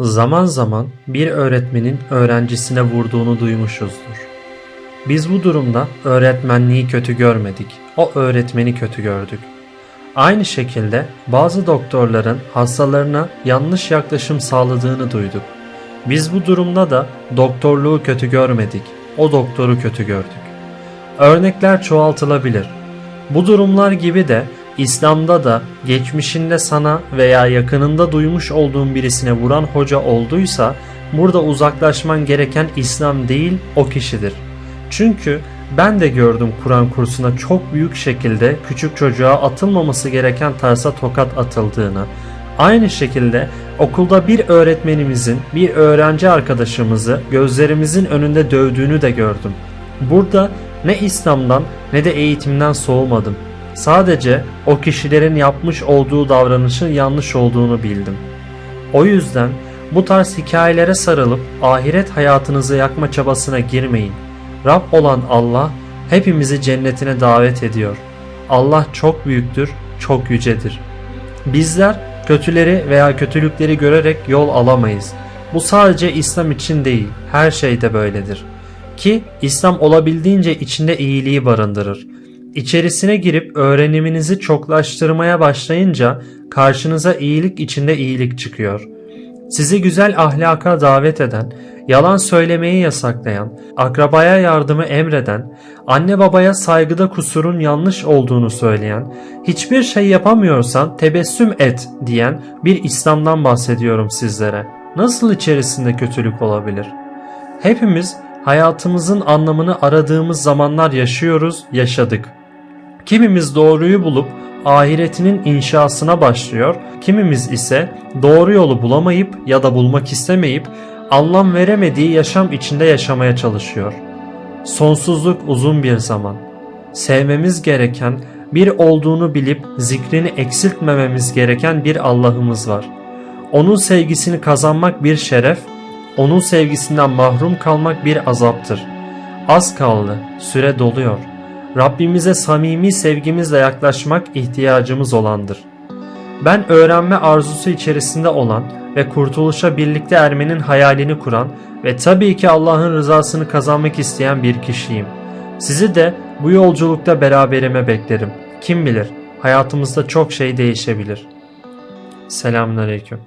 Zaman zaman bir öğretmenin öğrencisine vurduğunu duymuşuzdur. Biz bu durumda öğretmenliği kötü görmedik, o öğretmeni kötü gördük. Aynı şekilde bazı doktorların hastalarına yanlış yaklaşım sağladığını duyduk. Biz bu durumda da doktorluğu kötü görmedik, o doktoru kötü gördük. Örnekler çoğaltılabilir. Bu durumlar gibi de İslam'da da geçmişinde sana veya yakınında duymuş olduğun birisine vuran hoca olduysa burada uzaklaşman gereken İslam değil o kişidir. Çünkü ben de gördüm Kur'an kursuna çok büyük şekilde küçük çocuğa atılmaması gereken tarzda tokat atıldığını. Aynı şekilde okulda bir öğretmenimizin bir öğrenci arkadaşımızı gözlerimizin önünde dövdüğünü de gördüm. Burada ne İslam'dan ne de eğitimden soğumadım. Sadece o kişilerin yapmış olduğu davranışın yanlış olduğunu bildim. O yüzden bu tarz hikayelere sarılıp ahiret hayatınızı yakma çabasına girmeyin. Rab olan Allah hepimizi cennetine davet ediyor. Allah çok büyüktür, çok yücedir. Bizler kötüleri veya kötülükleri görerek yol alamayız. Bu sadece İslam için değil, her şeyde böyledir. Ki İslam olabildiğince içinde iyiliği barındırır. İçerisine girip öğreniminizi çoklaştırmaya başlayınca karşınıza iyilik içinde iyilik çıkıyor. Sizi güzel ahlaka davet eden, yalan söylemeyi yasaklayan, akrabaya yardımı emreden, anne babaya saygıda kusurun yanlış olduğunu söyleyen, hiçbir şey yapamıyorsan tebessüm et diyen bir İslam'dan bahsediyorum sizlere. Nasıl içerisinde kötülük olabilir? Hepimiz hayatımızın anlamını aradığımız zamanlar yaşıyoruz, yaşadık. Kimimiz doğruyu bulup ahiretinin inşasına başlıyor, kimimiz ise doğru yolu bulamayıp ya da bulmak istemeyip anlam veremediği yaşam içinde yaşamaya çalışıyor. Sonsuzluk uzun bir zaman. Sevmemiz gereken, bir olduğunu bilip zikrini eksiltmememiz gereken bir Allah'ımız var. Onun sevgisini kazanmak bir şeref, onun sevgisinden mahrum kalmak bir azaptır. Az kaldı, süre doluyor. Rabbimize samimi sevgimizle yaklaşmak ihtiyacımız olandır. Ben öğrenme arzusu içerisinde olan ve kurtuluşa birlikte ermenin hayalini kuran ve tabii ki Allah'ın rızasını kazanmak isteyen bir kişiyim. Sizi de bu yolculukta beraberime beklerim. Kim bilir hayatımızda çok şey değişebilir. Selamünaleyküm.